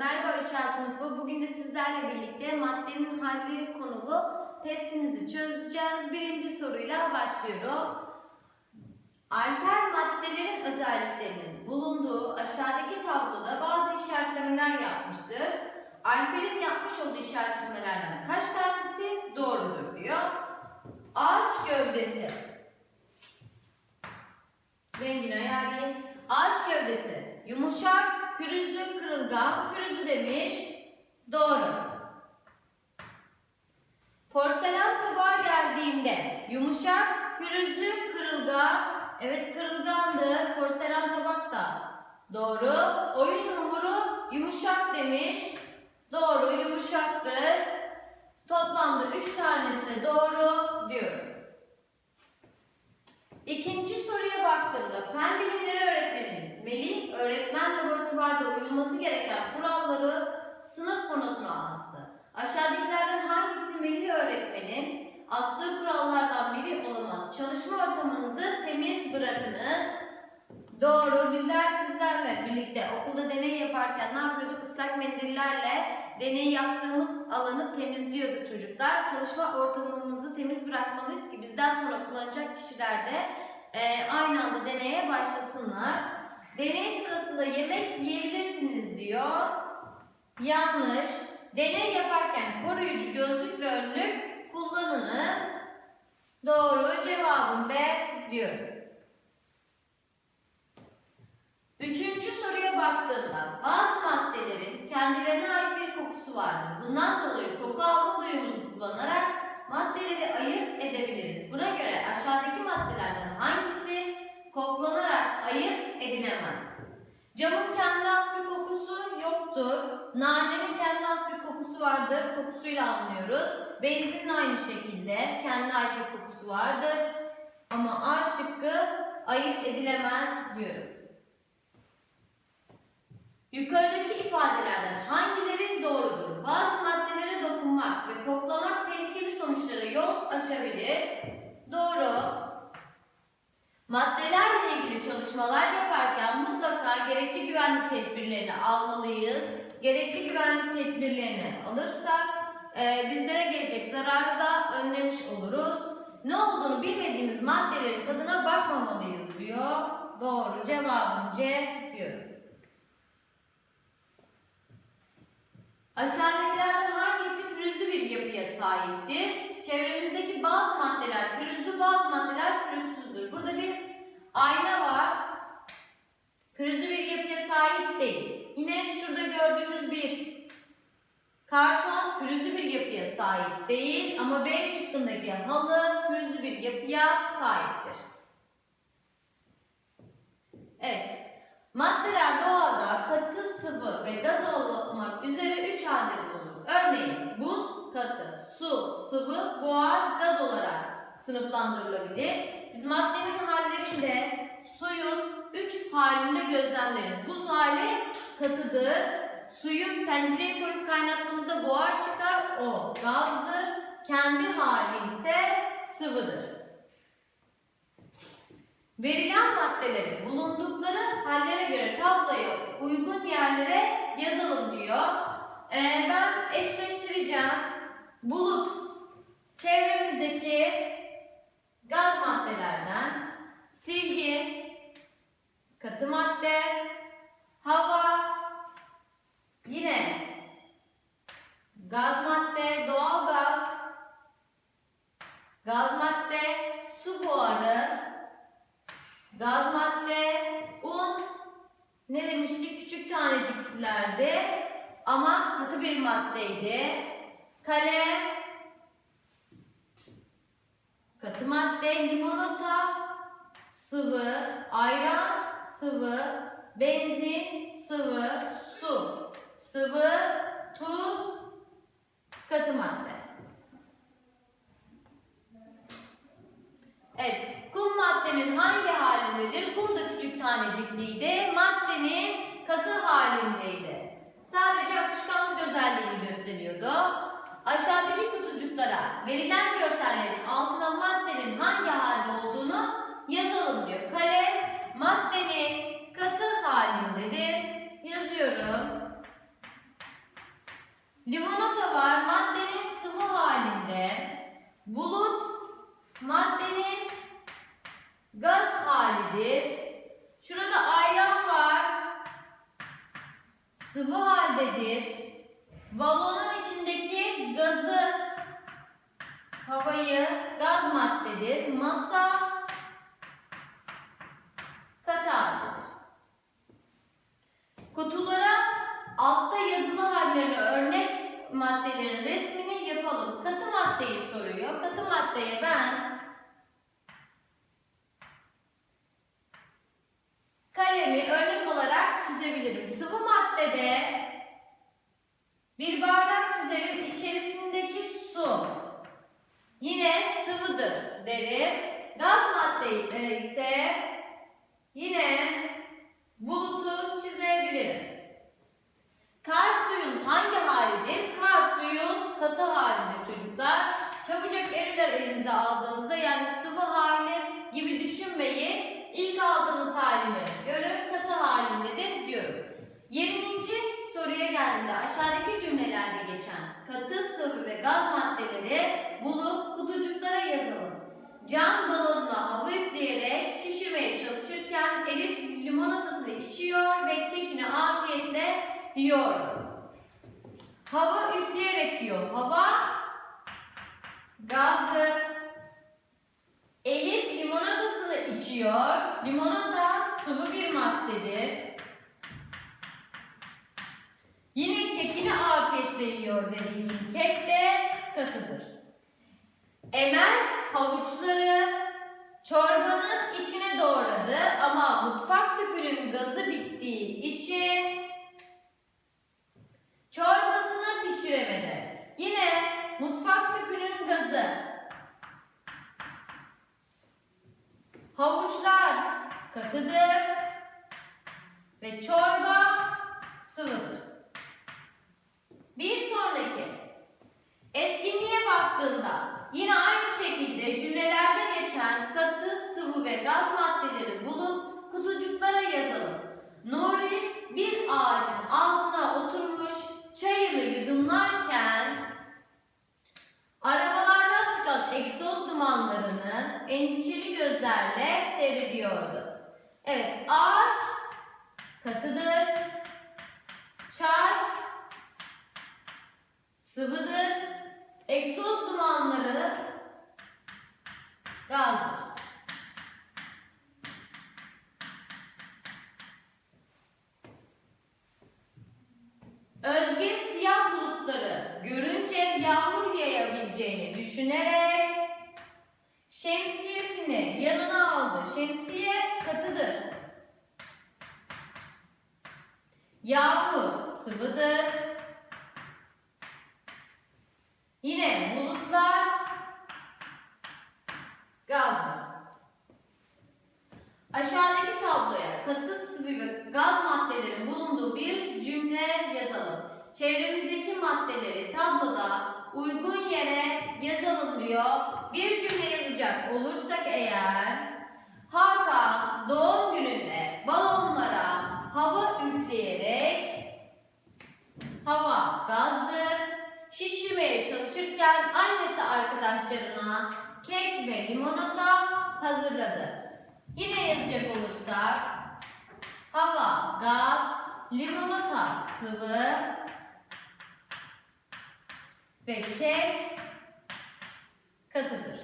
Merhaba 3 sınıfı. Bugün de sizlerle birlikte maddenin halleri konulu testimizi çözeceğiz. Birinci soruyla başlıyorum. Alper maddelerin özelliklerinin bulunduğu aşağıdaki tabloda bazı işaretlemeler yapmıştır. Alper'in yapmış olduğu işaretlemelerden kaç tanesi doğrudur diyor. Ağaç gövdesi. Rengini ayarlayayım. Ağaç gövdesi yumuşak, pürüzlü, kırılgan, pürüzlü demiş. Doğru. Porselen tabağa geldiğimde yumuşak, pürüzlü, kırılgan. Evet kırılgandı. Porselen tabak da. Doğru. Oyun hamuru yumuşak demiş. Doğru yumuşaktır. Toplamda 3 tanesi de doğru diyorum. İkinci soruya baktığımda fen bilimleri öğretmenimiz Melih öğretmen laboratuvarda uyulması gereken kuralları sınıf panosuna astı. Aşağıdakilerden hangisi Melih öğretmenin astığı kurallardan biri olamaz? Çalışma ortamınızı temiz bırakınız. Doğru. Bizler sizlerle birlikte okulda deney yaparken ne yapıyorduk? Islak mendillerle deney yaptığımız alanı temizliyorduk çocuklar. Çalışma ortamımızı temiz bırakmalıyız ki bizden sonra kullanacak kişiler de e, aynı anda deneye başlasınlar. Deney sırasında yemek yiyebilirsiniz diyor. Yanlış. Deney yaparken koruyucu gözlük ve önlük kullanınız. Doğru. Cevabım B diyorum. Üçüncü soruya baktığımda bazı maddelerin kendilerine ait bir kokusu vardır. Bundan dolayı koku alma duyumuzu kullanarak maddeleri ayırt edebiliriz. Buna göre aşağıdaki maddelerden hangisi koklanarak ayırt edilemez? Camın kendi has bir kokusu yoktur. Nanenin kendi has bir kokusu vardır. Kokusuyla anlıyoruz. Benzinin aynı şekilde kendi ait bir kokusu vardır. Ama A şıkkı ayırt edilemez diyorum. Yukarıdaki ifadelerden hangileri doğrudur? Bazı maddelere dokunmak ve koklamak tehlikeli sonuçlara yol açabilir. Doğru. Maddelerle ilgili çalışmalar yaparken mutlaka gerekli güvenlik tedbirlerini almalıyız. Gerekli güvenlik tedbirlerini alırsak e, bizlere gelecek zararı da önlemiş oluruz. Ne olduğunu bilmediğimiz maddelerin tadına bakmamalıyız diyor. Doğru. Cevabım C diyorum. Aşağıdakilerden hangisi pürüzlü bir yapıya sahiptir? Çevremizdeki bazı maddeler pürüzlü, bazı maddeler pürüzsüzdür. Burada bir ayna var. Pürüzlü bir yapıya sahip değil. Yine şurada gördüğünüz bir karton pürüzlü bir yapıya sahip değil ama B şıkkındaki halı pürüzlü bir yapıya sahiptir. Evet. Maddeler doğada katı, sıvı ve gaz olmak üzere üç halde bulunur. Örneğin buz, katı, su, sıvı, buhar, gaz olarak sınıflandırılabilir. Biz maddenin hallerinde suyun üç halinde gözlemleriz. Buz hali katıdır. Suyu tencereye koyup kaynattığımızda buhar çıkar. O gazdır. Kendi hali ise sıvıdır. Verilen maddeleri bulundukları hallere göre tabloya uygun yerlere yazalım diyor. Ee, ben eşleştireceğim. Bulut çevremizdeki gaz maddelerden silgi, katı madde, hava, yine gaz madde, doğal gaz, gaz madde, su buharı, Gaz madde, un. Ne demiştik? Küçük taneciklerdi. Ama katı bir maddeydi. Kalem, katı madde, limonata, sıvı, ayran, sıvı, benzin, sıvı, su, sıvı, tuz, katı madde. Evet, kum maddenin hangi halindedir? Kum da küçük tanecikliydi. Maddenin katı halindeydi. Sadece akışkanlık özelliğini gösteriyordu. Aşağıdaki kutucuklara verilen görsellerin altına maddenin hangi halde olduğunu yazalım diyor. Kalem maddenin katı halindedir. Yazıyorum. Bulut maddenin gaz halidir. Şurada ayran var. Sıvı haldedir. Balonun içindeki gazı, havayı gaz maddedir. Masa katı haldedir. Kutulara altta yazılı hallerine örnek maddelerin resmini yapalım. Katı maddeyi soruyor. Katı maddeye ben kalemi örnek olarak çizebilirim. Sıvı maddede bir bardak çizelim. İçerisindeki su yine sıvıdır derim. Gaz madde e, ise yine bulutu çizebilirim. Kar suyun hangi halidir? Kar suyun katı halidir çocuklar. Çabucak eriler elimize aldığımızda yani sıvı hali gibi düşünmeyin. İlk aldığımız halini görüp katı halindedir diyorum. 20. soruya geldiğinde aşağıdaki cümlelerde geçen katı, sıvı ve gaz maddeleri bulup kutucuklara yazalım. Cam balonuna hava üfleyerek şişirmeye çalışırken Elif limonatasını içiyor ve kekini afiyetle yiyordu. Hava üfleyerek diyor. Hava gazdır. Elif limonatasını içiyor. Limonata sıvı bir maddedir. Yine kekini afiyetle yiyor dediği için kek de katıdır. Emel havuçları çorbanın içine doğradı ama mutfak tüpünün gazı bittiği için çorbasını pişiremedi. Yine mutfak tüpünün gazı havuçlar katıdır ve çorba sıvıdır. Bir sonraki etkinliğe baktığında yine aynı şekilde cümlelerde geçen katı, sıvı ve gaz maddeleri bulup kutucuklara yazalım. Nuri bir ağacın dumanlarını endişeli gözlerle seyrediyordu. Evet, ağaç katıdır. Çay sıvıdır. Egzoz dumanları gazdır. Yanına aldı. Şemsiye katıdır. Yağmur sıvıdır. Yine bulutlar gazdır. Aşağıdaki tabloya katı, sıvı ve gaz maddelerin bulunduğu bir cümle yazalım. Çevremizdeki maddeleri tabloda uygun yere yazalım diyor. Bir cümle yazacak olursak eğer Hakan doğum gününde balonlara hava üfleyerek hava gazdır. Şişirmeye çalışırken annesi arkadaşlarına kek ve limonata hazırladı. Yine yazacak olursak hava, gaz, limonata, sıvı ve kek katıdır.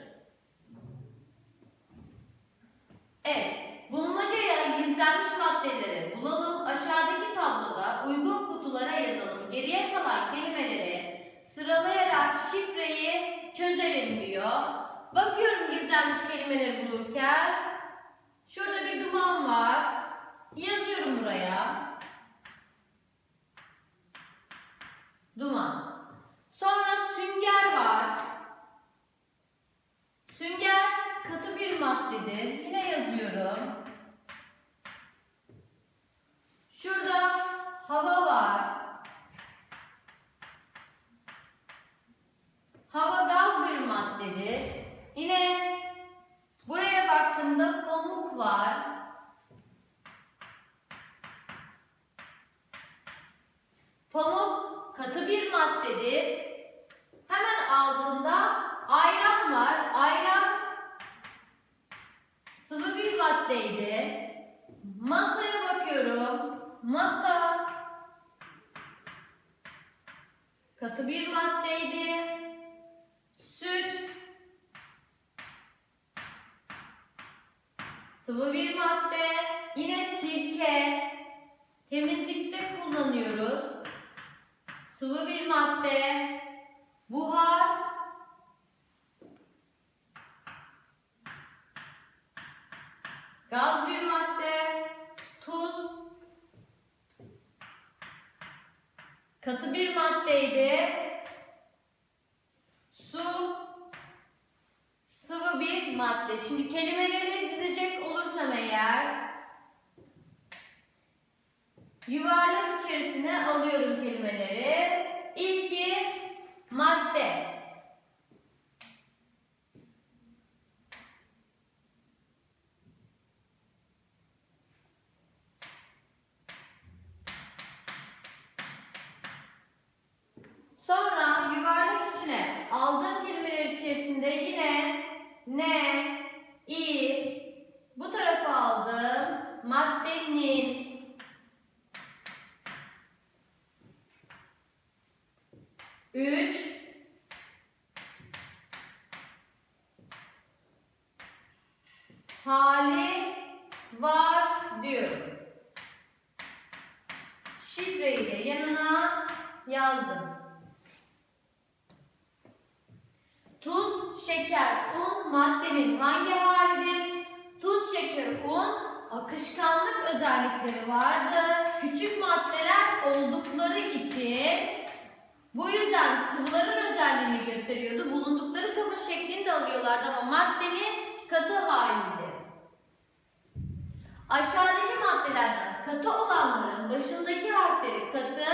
Evet, bulmacaya gizlenmiş maddeleri bulalım. Aşağıdaki tabloda uygun kutulara yazalım. Geriye kalan kelimeleri sıralayarak şifreyi çözelim diyor. Bakıyorum gizlenmiş kelimeleri bulurken. Şurada bir duman var. Yazıyorum buraya. Duman. Sonra sünger var. Sünger katı bir maddedir. Yine yazıyorum. Şurada hava var. Hava gaz bir maddedir. Yine buraya baktığımda pamuk var. Pamuk katı bir maddedir. Hemen altında ayran var. Ayran sıvı bir maddeydi. Masaya bakıyorum. Masa katı bir maddeydi. Süt sıvı bir madde. Yine sirke temizlikte kullanıyoruz. Sıvı bir madde. Buhar Gaz bir madde, tuz, katı bir maddeydi, su, sıvı bir madde. Şimdi kelimeleri dizecek olursam eğer, yuvarlak içerisine alıyorum kelimeleri. İlki madde. Sonra yuvarlak içine aldığım kelimeler içerisinde yine ne, i, bu tarafa aldım. Maddenin, üç, hali var diyorum. De yanına yazdım. Tuz, şeker, un maddenin hangi halidir? Tuz, şeker, un akışkanlık özellikleri vardır. Küçük maddeler oldukları için bu yüzden sıvıların özelliğini gösteriyordu. Bulundukları kabın şeklini de alıyorlardı ama maddenin katı halidir. Aşağıdaki maddelerden katı olanların başındaki harfleri katı,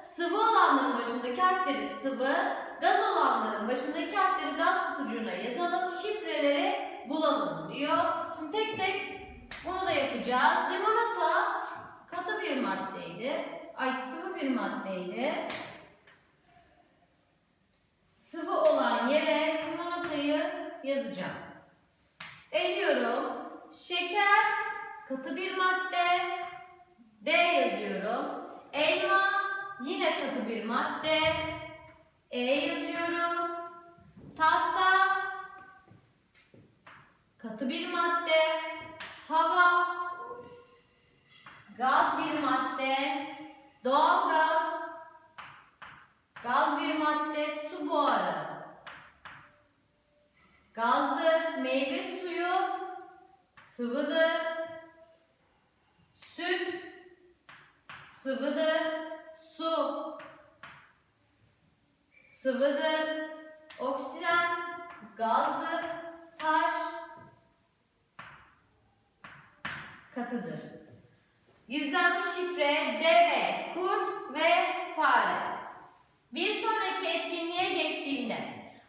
sıvı olanların başındaki harfleri sıvı, gaz olanların başındaki harfleri gaz kutucuğuna yazalım, şifreleri bulalım diyor. Şimdi tek tek bunu da yapacağız. Limonata katı bir maddeydi. Ay sıvı bir maddeydi. Sıvı olan yere limonatayı yazacağım. Eliyorum. Şeker katı bir madde. D yazıyorum. Elma yine katı bir madde. E yazıyorum. Tahta katı bir madde. Hava gaz bir madde. Doğal gaz gaz bir madde. Su buharı gazdır. Meyve suyu sıvıdır. Süt sıvıdır. Su sıvıdır. Oksijen gazdır. Taş katıdır. Gizlenmiş şifre deve, kurt ve fare. Bir sonraki etkinliğe geçtiğimde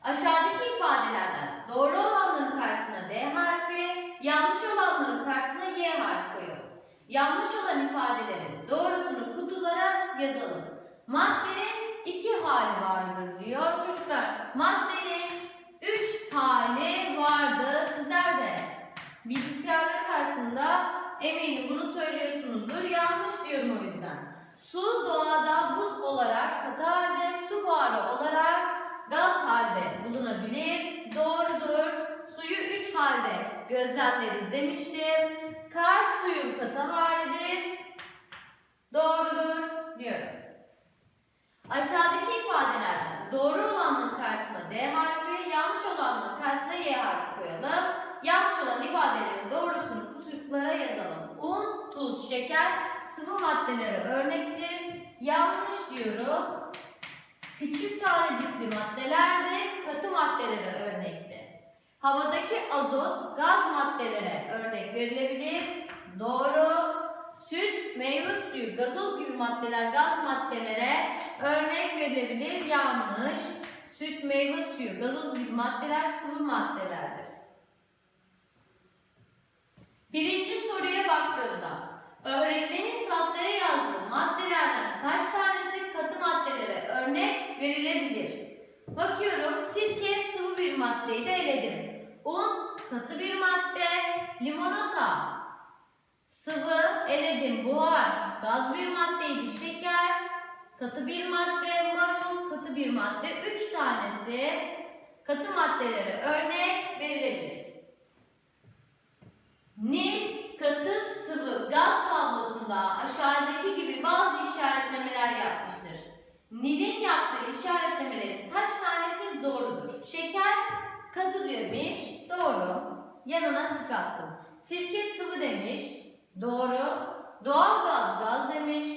aşağıdaki ifadelerden doğru olanların karşısına D harfi, yanlış olanların karşısına Y harfi koyuyorum. Yanlış olan ifadelerin doğrusunu kutulara yazalım. Maddenin iki hali vardır diyor çocuklar. Maddenin üç hali vardı. Sizler de bilgisayarların karşısında eminim bunu söylüyorsunuzdur. Yanlış diyorum o yüzden. Su doğada buz olarak katı halde, su buharı olarak gaz halde bulunabilir. Doğrudur. Suyu üç halde gözlemleriz demiştim. Kar suyun katı halidir. Doğrudur diyorum. Aşağıdaki ifadelerden doğru olanın karşısına D harfi, yanlış olanın karşısına Y harfi koyalım. Yanlış olan ifadelerin doğrusunu kutucuklara yazalım. Un, tuz, şeker sıvı maddelere örnektir. Yanlış diyorum. Küçük tanecikli maddelerdir, katı maddelere örnektir. Havadaki azot gaz maddelere örnek verilebilir. Doğru. Süt, meyve suyu, gazoz gibi maddeler gaz maddelere örnek verilebilir. Yanlış. Süt, meyve suyu, gazoz gibi maddeler sıvı maddelerdir. Birinci soruya baktığımda öğretmenin tahtaya yazdığı maddelerden kaç tanesi katı maddelere örnek verilebilir? Bakıyorum sirke bir maddeyi de eledim. Un katı bir madde. Limonata, sıvı, eledim, buhar, gaz bir maddeydi. Şeker, katı bir madde. Marul, katı bir madde. Üç tanesi katı maddelere örnek verilebilir. Nil, katı, sıvı, gaz tablosunda aşağıdaki gibi bazı işaretlemeler yapmıştır. Nil'in yaptığı doğrudur? Şeker, katı demiş, doğru. Yanına tık attım. Sirke sıvı demiş, doğru. Doğal gaz gaz demiş,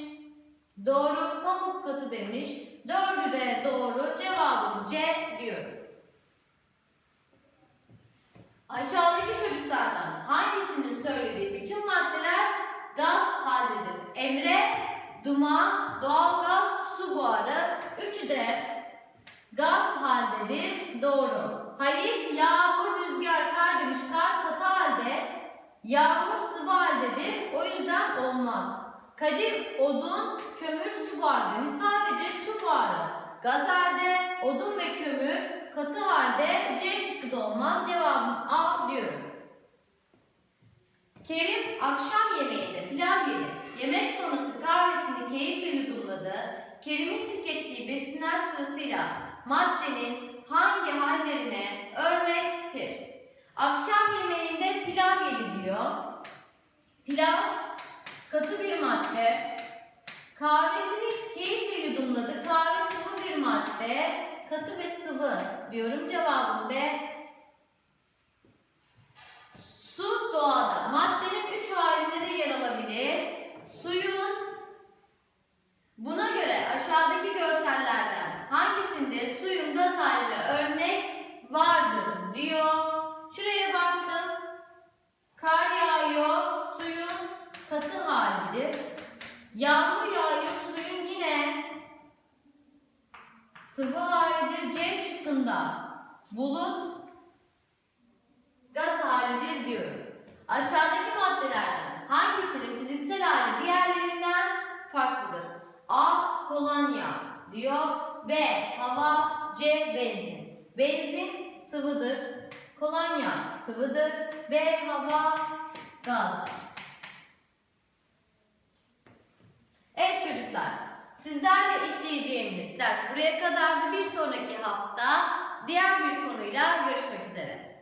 doğru. Pamuk katı demiş, dördü de doğru. Cevabım C diyorum. Aşağıdaki çocuklardan hangisinin söylediği bütün maddeler gaz haldedir? Emre, duman, doğalgaz, su buharı. Üçü de gaz haldedir. Doğru. Halil, yağmur, rüzgar, kar demiş. Kar katı halde, yağmur sıvı haldedir. O yüzden olmaz. Kadir, odun, kömür, su buharı demiş. Sadece su buharı. Gaz halde, odun ve kömür katı halde C şıkkı da olmaz. Cevabım A diyorum. Kerim akşam yemeğinde pilav yedi. Yemek sonrası kahvesini keyifle yudumladı. Kerim'in tükettiği besinler sırasıyla maddenin hangi hallerine örnektir? Akşam yemeğinde pilav yedi diyor. Pilav katı bir madde. Kahvesini keyifle yudumladı. Kahve sıvı bir madde. Katı ve sıvı diyorum. Cevabım B. Su doğada. Maddenin üç halinde de yer alabilir. Suyun buna göre aşağıdaki görsellerden hangisinde suyun gaz haline örnek vardır diyor. Şuraya baktım. Kar yağıyor. Suyun katı halidir. Yağmur yağıyor. Suyun yine sıvı halidir. C şıkkında bulut gaz halidir diyorum. Aşağıdaki maddelerden hangisinin fiziksel hali diğerlerinden farklıdır? A. Kolonya diyor. B. Hava. C. Benzin. Benzin sıvıdır. Kolonya sıvıdır. B. Hava. Gaz. Evet çocuklar. Sizlerle işleyeceğimiz ders buraya kadardı. Bir sonraki hafta diğer bir konuyla görüşmek üzere.